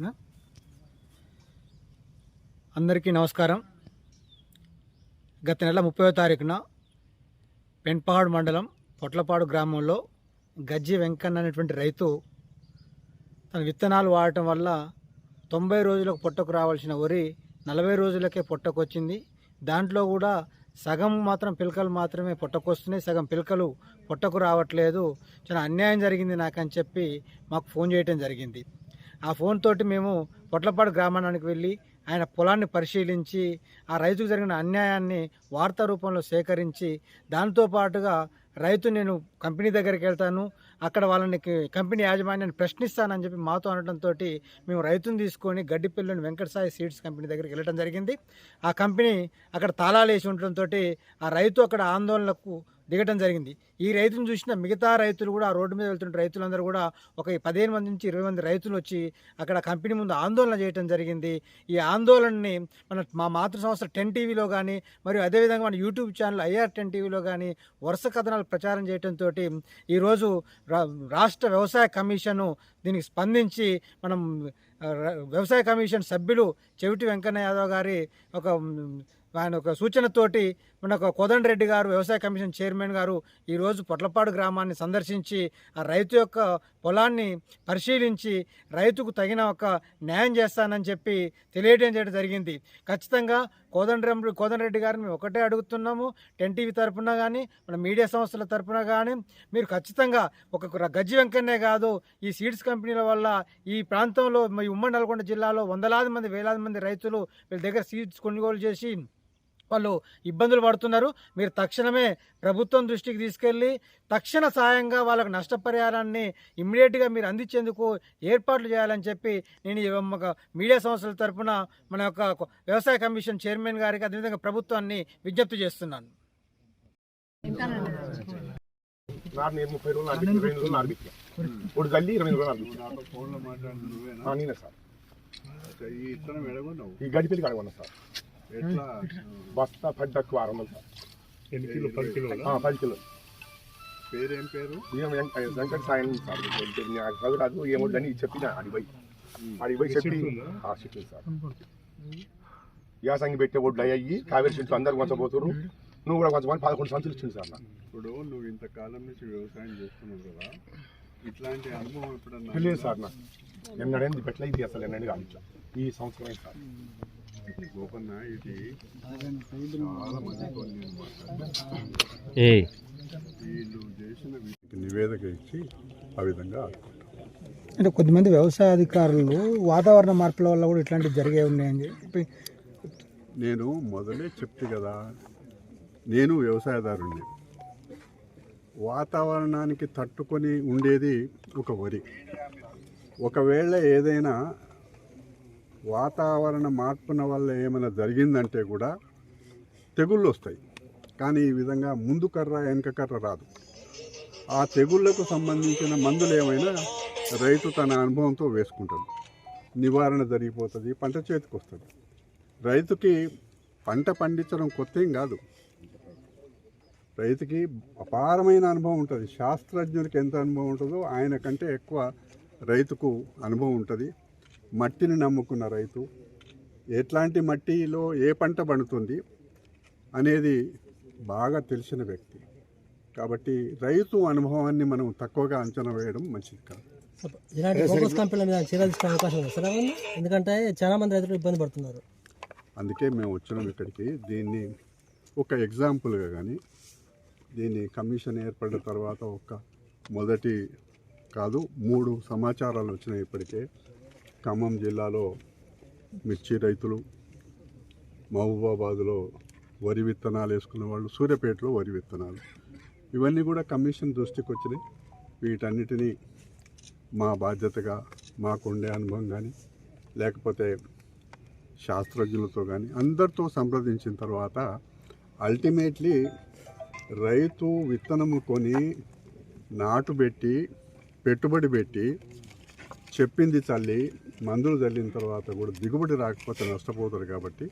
ఓకేనా అందరికీ నమస్కారం. గత నెల ముప్పై తారీఖున పెన్పహాడ్ మండలం పొట్లపాడు గ్రామంలో గజ్జి వెంకన్న అనేటువంటి రైతు తన విత్తనాలు వాడటం వల్ల తొంభై రోజులకు పొట్టకు రావాల్సిన వరి నలభై రోజులకే పొట్టకొచ్చింది. దాంట్లో కూడా సగం మాత్రం పిలకలు మాత్రమే పొట్టకొస్తున్నాయి. సగం పిలకలు పొట్టకు రావట్లేదు. చాలా అన్యాయం జరిగింది నాకని చెప్పి మాకు ఫోన్ చేయటం జరిగింది. ఆ ఫోన్ తోటి మేము పొట్లపాడు గ్రామానికి వెళ్ళి ఆయన పొలాన్ని పరిశీలించి ఆ రైతుకు జరిగిన అన్యాయాన్ని వార్తా రూపంలో సేకరించి దాంతో పాటుగా రైతు నేను కంపెనీ దగ్గరికి వెళ్తాను అక్కడ వాళ్ళని కంపెనీ యాజమాన్యాన్ని ప్రశ్నిస్తానని చెప్పి మాతో అనడంతో మేము రైతును తీసుకొని గడ్డిపల్లిని వెంకటసాయి సీడ్స్ కంపెనీ దగ్గరికి వెళ్ళడం జరిగింది. ఆ కంపెనీ అక్కడ తాళాలు వేసి ఉండటంతో ఆ రైతు అక్కడ ఆందోళనకు దిగటం జరిగింది. ఈ రైతును చూసిన మిగతా రైతులు కూడా రోడ్డు మీద వెళ్తున్న రైతులందరూ కూడా ఒక పదిహేను మంది నుంచి ఇరవై మంది రైతులు వచ్చి అక్కడ కంపెనీ ముందు ఆందోళన చేయటం జరిగింది. ఈ ఆందోళనని మన మా మాతృ సంస్థ టెన్ టీవీలో కానీ మరియు అదేవిధంగా మన యూట్యూబ్ ఛానల్ ఐఆర్ టెన్ టీవీలో కానీ వరుస కథనాలు ప్రచారం చేయడంతో ఈరోజు రా- రాష్ట్ర వ్యవసాయ కమిషను దీనికి స్పందించి మనం వ్యవసాయ కమిషన్ సభ్యులు చెవిటి వెంకన్న యాదవ్ గారి ఒక ఆయన ఒక సూచనతోటి మనకు కోదండ రెడ్డి గారు వ్యవసాయ కమిషన్ చైర్మన్ గారు ఈరోజు పొట్లపాడు గ్రామాన్ని సందర్శించి ఆ రైతు యొక్క పొలాన్ని పరిశీలించి రైతుకు తగిన ఒక న్యాయం చేస్తానని చెప్పి తెలియడం చేయడం జరిగింది. ఖచ్చితంగా కోదండరం కోదండరెడ్డి గారిని మేము ఒకటే అడుగుతున్నాము. టెన్ టీవీ కానీ మన మీడియా సంస్థల తరపున కానీ మీరు ఖచ్చితంగా ఒక గజ్జి వెంకన్నే కాదు ఈ సీడ్స్ కంపెనీల వల్ల ఈ ప్రాంతంలో ఈ ఉమ్మడి నల్గొండ జిల్లాలో వందలాది మంది వేలాది మంది రైతులు వీళ్ళ దగ్గర సీడ్స్ కొనుగోలు చేసి వాళ్ళు ఇబ్బందులు పడుతున్నారు. మీరు తక్షణమే ప్రభుత్వం దృష్టికి తీసుకెళ్ళి తక్షణ సాయంగా వాళ్ళకు నష్టపరిహారాన్ని ఇమ్మీడియట్గా మీరు అందించేందుకు ఏర్పాట్లు చేయాలని చెప్పి నేను ఒక మీడియా సంస్థల తరపున మన యొక్క వ్యవసాయ కమిషన్ చైర్మన్ గారికి అదేవిధంగా ప్రభుత్వాన్ని విజ్ఞప్తి చేస్తున్నాను. ముప్పై రోజులు ఇరవై రోజులు ఇప్పుడు ఇరవై రోజులు నేనే సార్. ఈ గడిపెల్లి కడగొన్నా సార్. ఎట్లా? బస్తా పది తక్కువ ఆరు వందలు సార్ ఎన్ని కిలో? పది కిలోల? ఆ, పది కిలో పేరేం వెంకట సాయం సార్. నాకు చదువు రాదు ఏమొద్దని చెప్పిన అడిపోయి అడిపోయి చెప్పి ఆ చెట్లు సార్. యాసంగి పెట్టే ఒడ్లు అయ్యి కావేరి చెట్లు అందరు కొంచబోతున్నారు నువ్వు కూడా కొంచెం పదకొండు సంచులు ఇచ్చింది సార్ నాకు. ఇప్పుడు నువ్వు ఇంతకాలం నుంచి వ్యవసాయం చేస్తున్నావు కదా ఇట్లాంటి అనుభవం ఎప్పుడన్నా తెలియదు సార్ నాకు. ఎన్నడైంది పెట్టలే ఇది అసలు ఎన్నడూ కాదు ఈ సంవత్సరమే సార్. గోపన్న ఇది చాలా మందితో నేను మాట్లాడాను వీళ్ళు చేసిన వీటికి నివేదిక ఇచ్చి ఆ విధంగా అంటే కొద్దిమంది వ్యవసాయ అధికారులు వాతావరణ మార్పుల వల్ల కూడా ఇట్లాంటివి జరిగే ఉన్నాయని చెప్పి. నేను మొదలే చెప్తే కదా నేను వ్యవసాయదారుణ్ణి. వాతావరణానికి తట్టుకొని ఉండేది ఒక వరి. ఒకవేళ ఏదైనా వాతావరణ మార్పున వల్ల ఏమైనా జరిగిందంటే కూడా తెగుళ్ళు వస్తాయి. కానీ ఈ విధంగా ముందు కర్ర వెనక కర్ర రాదు. ఆ తెగుళ్ళకు సంబంధించిన మందులు ఏమైనా రైతు తన అనుభవంతో వేసుకుంటాడు. నివారణ జరిగిపోతుంది పంట చేతికి వస్తుంది రైతుకి పంట పండించడం కొత్త ఏం కాదు. రైతుకి అపారమైన అనుభవం ఉంటుంది. శాస్త్రజ్ఞుడికి ఎంత అనుభవం ఉంటుందో ఆయన కంటే ఎక్కువ రైతుకు అనుభవం ఉంటుంది. మట్టిని నమ్ముకున్న రైతు ఎట్లాంటి మట్టిలో ఏ పంట పండుతుంది అనేది బాగా తెలిసిన వ్యక్తి. కాబట్టి రైతు అనుభవాన్ని మనం తక్కువగా అంచనా వేయడం మంచిది కాదు. ఇలాంటి కంపెనీల మీద తీసుకునే అవకాశం ఉంది. సార్ ఏమన్నా? ఎందుకంటే చాలా మంది రైతులు ఇబ్బంది పడుతున్నారు. అందుకే మేము వచ్చినాం ఇక్కడికి. దీన్ని ఒక ఎగ్జాంపుల్గా కానీ దీన్ని కమిషన్ ఏర్పడిన తర్వాత ఒక మొదటి కాదు మూడు సమాచారాలు వచ్చినాయి ఇప్పటికే. ఖమ్మం జిల్లాలో మిర్చి రైతులు మహబూబాబాద్లో వరి విత్తనాలు వేసుకున్న వాళ్ళు సూర్యాపేటలో వరి విత్తనాలు. ఇవన్నీ కూడా కమిషన్ దృష్టికి వచ్చినాయి. వీటన్నిటినీ మా బాధ్యతగా మాకుండే అనుభవం కానీ లేకపోతే శాస్త్రజ్ఞులతో కానీ అందరితో సంప్రదించిన తర్వాత అల్టిమేట్లీ రైతు విత్తనము కొని నాటు పెట్టి పెట్టుబడి పెట్టి చెప్పింది చల్లి మందులు చల్లిన తర్వాత కూడా దిగుబడి రాకపోతే నష్టపోతాడు కాబట్టి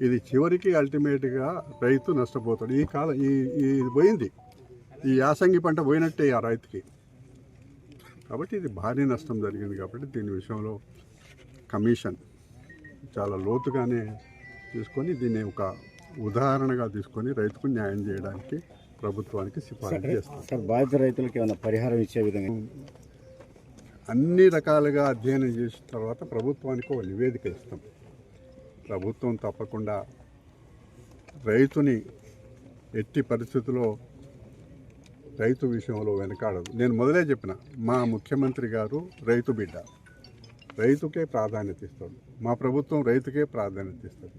ఇది చివరికి అల్టిమేట్గా రైతు నష్టపోతాడు. ఈ కాలం ఈ ఈ ఇది పోయింది. ఈ యాసంగి పంట పోయినట్టే ఆ రైతుకి. కాబట్టి ఇది భారీ నష్టం జరిగింది కాబట్టి దీని విషయంలో కమిషన్ చాలా లోతుగానే తీసుకొని దీన్ని ఒక ఉదాహరణగా తీసుకొని రైతుకు న్యాయం చేయడానికి ప్రభుత్వానికి సిఫారసు చేస్తాం సార్ బాధిత రైతులకు ఏమైనా పరిహారం ఇచ్చే విధంగా అన్ని రకాలుగా అధ్యయనం చేసిన తర్వాత ప్రభుత్వానికి ఒక నివేదిక ఇస్తాం. ప్రభుత్వం తప్పకుండా రైతుని ఎట్టి పరిస్థితుల్లో రైతు విషయంలో వెనకాడదు. నేను మొదలే చెప్పిన మా ముఖ్యమంత్రి గారు రైతు బిడ్డ. రైతుకే ప్రాధాన్యత ఇస్తాడు. మా ప్రభుత్వం రైతుకే ప్రాధాన్యత ఇస్తుంది